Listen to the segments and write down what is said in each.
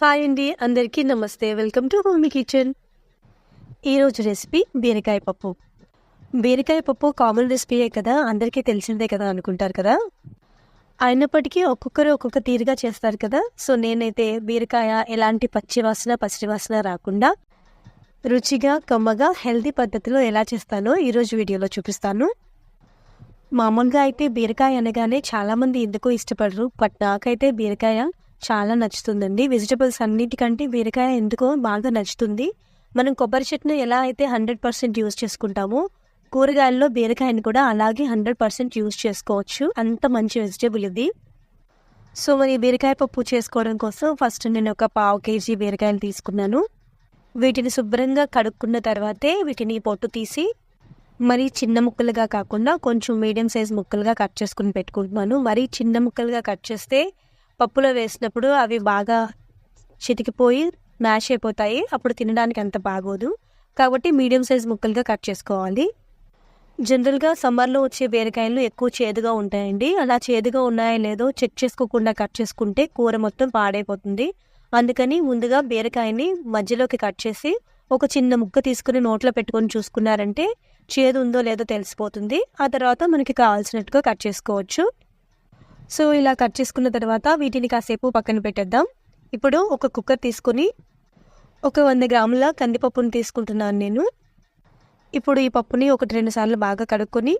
Hi అండి అందరికీ నమస్తే. Welcome to homey kitchen. ఈరోజు రెసిపీ బీరకాయ పప్పు. బీరకాయ పప్పు కామన్ రెసిపీయే కదా అందరికీ తెలిసిందే కదా అనుకుంటారు కదా? అయినప్పటికీ ఒక్కొక్కరు ఒక్కొక్క తీరుగా చేస్తారు కదా? సో నేనైతే బీరకాయ ఎలాంటి పచ్చి వాసన పచ్చి వాసన రాకుండా రుచిగా కమ్మగా హెల్తీ పద్ధతిలో ఎలా చేస్తానో ఈరోజు వీడియోలో చూపిస్తాను. మామూలుగా అయితే బీరకాయ అనగానే చాలామంది ఎందుకు ఇష్టపడరు? బట్ నాకైతే బీరకాయ చాలా నచ్చుతుందండి. వెజిటబుల్స్ అన్నిటికంటే బీరకాయ ఎందుకో బాగా నచ్చుతుంది. మనం కొబ్బరి చట్నీ ఎలా అయితే హండ్రెడ్ పర్సెంట్ యూజ్ చేసుకుంటామో కూరగాయల్లో బీరకాయని కూడా అలాగే హండ్రెడ్ పర్సెంట్ యూజ్ చేసుకోవచ్చు. అంత మంచి వెజిటబుల్ ఇది. సో మరి బీరకాయ పప్పు చేసుకోవడం కోసం ఫస్ట్ నేను ఒక పావు కేజీ బీరకాయలు తీసుకున్నాను. వీటిని శుభ్రంగా కడుక్కున్న తర్వాతే వీటిని పొట్టు తీసి మరీ చిన్న ముక్కలుగా కాకుండా కొంచెం మీడియం సైజ్ ముక్కలుగా కట్ చేసుకుని పెట్టుకుంటున్నాను. మరీ చిన్న ముక్కలుగా కట్ చేస్తే పప్పులో వేసినప్పుడు అవి బాగా చితికిపోయి మ్యాష్ అయిపోతాయి. అప్పుడు తినడానికి అంత బాగోదు. కాబట్టి మీడియం సైజ్ ముక్కలుగా కట్ చేసుకోవాలి. జనరల్గా సమ్మర్లో వచ్చే బీరకాయలు ఎక్కువ చేదుగా ఉంటాయండి. అలా చేదుగా ఉన్నాయో లేదో చెక్ చేసుకోకుండా కట్ చేసుకుంటే కూర మొత్తం పాడైపోతుంది. అందుకని ముందుగా బీరకాయని మధ్యలోకి కట్ చేసి ఒక చిన్న ముక్క తీసుకుని నోట్లో పెట్టుకొని చూసుకున్నారంటే చేదు ఉందో లేదో తెలిసిపోతుంది. ఆ తర్వాత మనకి కావాల్సినట్టుగా కట్ చేసుకోవచ్చు. సో ఇలా కట్ చేసుకున్న తర్వాత వీటిని కాసేపు పక్కన పెట్టేద్దాం. ఇప్పుడు ఒక కుక్కర్ తీసుకొని ఒక వంద గ్రాముల కందిపప్పును తీసుకుంటున్నాను నేను. ఇప్పుడు ఈ పప్పుని ఒకటి రెండు సార్లు బాగా కడుక్కొని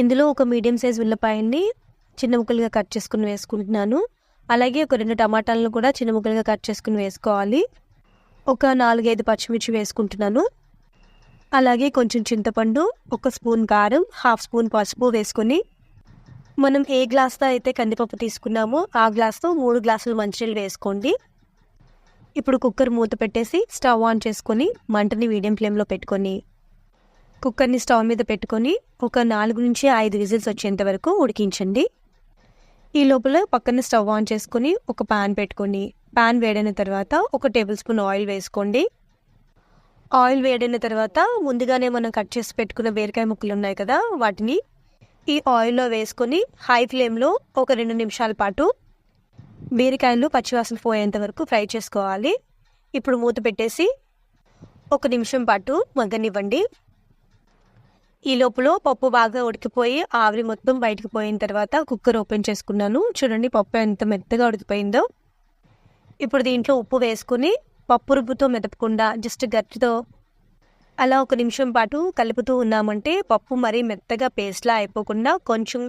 ఇందులో ఒక మీడియం సైజ్ ఉల్లిపాయని చిన్న ముక్కలుగా కట్ చేసుకుని వేసుకుంటున్నాను. అలాగే ఒక రెండు టమాటాలను కూడా చిన్న ముక్కలుగా కట్ చేసుకుని వేసుకోవాలి. ఒక నాలుగైదు పచ్చిమిర్చి వేసుకుంటున్నాను. అలాగే కొంచెం చింతపండు ఒక స్పూన్ కారం హాఫ్ స్పూన్ పసుపు వేసుకొని మనం ఏ గ్లాస్తో అయితే కందిపప్పు తీసుకున్నామో ఆ గ్లాస్తో మూడు గ్లాసులు మంచినీళ్ళు వేసుకోండి. ఇప్పుడు కుక్కర్ మూత పెట్టేసి స్టవ్ ఆన్ చేసుకొని మంటని మీడియం ఫ్లేమ్లో పెట్టుకొని కుక్కర్ని స్టవ్ మీద పెట్టుకొని ఒక నాలుగు నుంచి ఐదు విజిల్స్ వచ్చేంత వరకు ఉడికించండి. ఈ లోపల పక్కన స్టవ్ ఆన్ చేసుకొని ఒక పాన్ పెట్టుకొని పాన్ వేడైన తర్వాత ఒక టేబుల్ స్పూన్ ఆయిల్ వేసుకోండి. ఆయిల్ వేడైన తర్వాత ముందుగానే మనం కట్ చేసి పెట్టుకున్న బీరకాయ ముక్కలు ఉన్నాయి కదా వాటిని ఈ ఆయిల్లో వేసుకొని హై ఫ్లేమ్లో ఒక రెండు నిమిషాల పాటు బీరకాయలు పచ్చివాసన పోయేంత వరకు ఫ్రై చేసుకోవాలి. ఇప్పుడు మూత పెట్టేసి ఒక నిమిషం పాటు మగ్గనివ్వండి. ఈ లోపల పప్పు బాగా ఉడికిపోయి ఆవిరి మొత్తం బయటకు పోయిన తర్వాత కుక్కర్ ఓపెన్ చేసుకున్నాను. చూడండి పప్పు ఎంత మెత్తగా ఉడికిపోయిందో. ఇప్పుడు దీంట్లో ఉప్పు వేసుకుని పప్పు రుబ్బుతో మెదపకుండా జస్ట్ గట్టితో అలా ఒక నిమిషం పాటు కలుపుతూ ఉన్నామంటే పప్పు మరీ మెత్తగా పేస్ట్లా అయిపోకుండా కొంచెం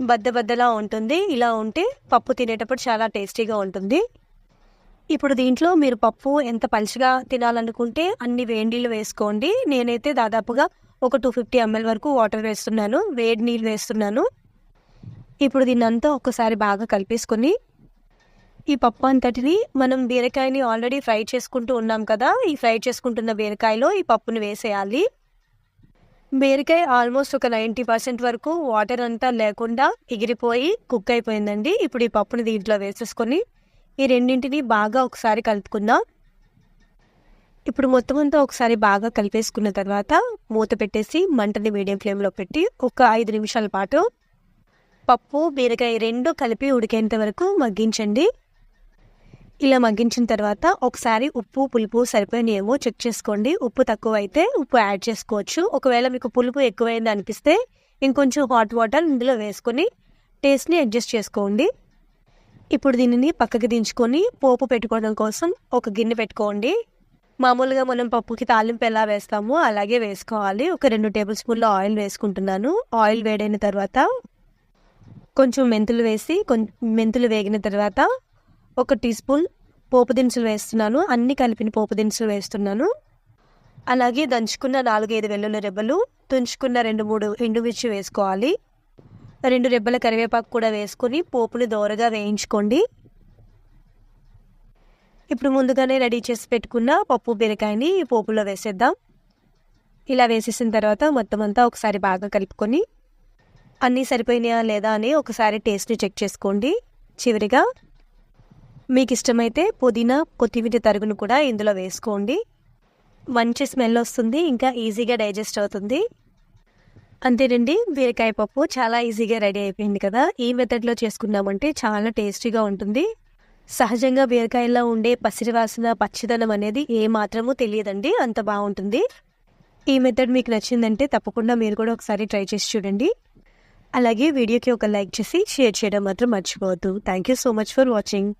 బద్ద బద్దలా ఉంటుంది. ఇలా ఉంటే పప్పు తినేటప్పుడు చాలా టేస్టీగా ఉంటుంది. ఇప్పుడు దీంట్లో మీరు పప్పు ఎంత పలుచగా తినాలనుకుంటే అన్ని వేడి నీళ్ళు వేసుకోండి. నేనైతే దాదాపుగా ఒక టూ ఫిఫ్టీ ఎంఎల్ వరకు వాటర్ వేస్తున్నాను. వేడి నీళ్ళు వేస్తున్నాను. ఇప్పుడు దీన్నంతా ఒకసారి బాగా కలిపేసుకొని ఈ పప్పు అంతటిని మనం బీరకాయని ఆల్రెడీ ఫ్రై చేసుకుంటూ ఉన్నాం కదా ఈ ఫ్రై చేసుకుంటున్న బీరకాయలో ఈ పప్పుని వేసేయాలి. బీరకాయ ఆల్మోస్ట్ ఒక నైంటీ పర్సెంట్ వరకు వాటర్ అంతా లేకుండా ఎగిరిపోయి కుక్ అయిపోయిందండి. ఇప్పుడు ఈ పప్పుని దీంట్లో వేసేసుకొని ఈ రెండింటిని బాగా ఒకసారి కలుపుకుందాం. ఇప్పుడు మొత్తం అంతా ఒకసారి బాగా కలిపేసుకున్న తర్వాత మూత పెట్టేసి మంటని మీడియం ఫ్లేమ్లో పెట్టి ఒక ఐదు నిమిషాల పాటు పప్పు బీరకాయ రెండు కలిపి ఉడికేంత వరకు మగ్గించండి. ఇలా మగ్గించిన తర్వాత ఒకసారి ఉప్పు పులుపు సరిపోయినాయేమో చెక్ చేసుకోండి. ఉప్పు తక్కువ అయితే ఉప్పు యాడ్ చేసుకోవచ్చు. ఒకవేళ మీకు పులుపు ఎక్కువైంది అనిపిస్తే ఇంకొంచెం హాట్ వాటర్ ఇందులో వేసుకొని టేస్ట్ని అడ్జస్ట్ చేసుకోండి. ఇప్పుడు దీనిని పక్కకి దించుకొని పోపు పెట్టుకోవడం కోసం ఒక గిన్నె పెట్టుకోండి. మామూలుగా మనం పప్పుకి తాలింపు ఎలా వేస్తామో అలాగే వేసుకోవాలి. ఒక రెండు టేబుల్ స్పూన్ల ఆయిల్ వేసుకుంటున్నాను. ఆయిల్ వేడైన తర్వాత కొంచెం మెంతులు వేసి కొంచెం మెంతులు వేగిన తర్వాత ఒక టీ స్పూన్ పోపు దినుసులు వేస్తున్నాను. అన్ని కలిపిన పోపు దినుసులు వేస్తున్నాను. అలాగే దంచుకున్న నాలుగైదు వెల్లుల్లి రెబ్బలు తుంచుకున్న రెండు మూడు ఎండుమిర్చి వేసుకోవాలి. రెండు రెబ్బల కరివేపాకు కూడా వేసుకొని పోపుని దోరగా వేయించుకోండి. ఇప్పుడు ముందుగానే రెడీ చేసి పెట్టుకున్న పప్పు బీరకాయని పోపులో వేసేద్దాం. ఇలా వేసేసిన తర్వాత మొత్తం అంతా ఒకసారి బాగా కలుపుకొని అన్నీ సరిపోయినాయా లేదా అని ఒకసారి టేస్ట్ని చెక్ చేసుకోండి. చివరిగా మీకు ఇష్టమైతే పుదీనా కొత్తిమీర తరుగును కూడా ఇందులో వేసుకోండి. మంచి స్మెల్ వస్తుంది ఇంకా ఈజీగా డైజెస్ట్ అవుతుంది. అంతేనండి బీరకాయ పప్పు చాలా ఈజీగా రెడీ అయిపోయింది కదా. ఈ మెథడ్లో చేసుకున్నామంటే చాలా టేస్టీగా ఉంటుంది. సహజంగా బీరకాయల్లో ఉండే పసిరి వాసన పచ్చిదనం అనేది ఏ మాత్రమూ తెలియదండి అంత బాగుంటుంది. ఈ మెథడ్ మీకు నచ్చిందంటే తప్పకుండా మీరు కూడా ఒకసారి ట్రై చేసి చూడండి. అలాగే వీడియోకి ఒక లైక్ చేసి షేర్ చేయడం మాత్రం మర్చిపోవద్దు. Thank you so much for watching.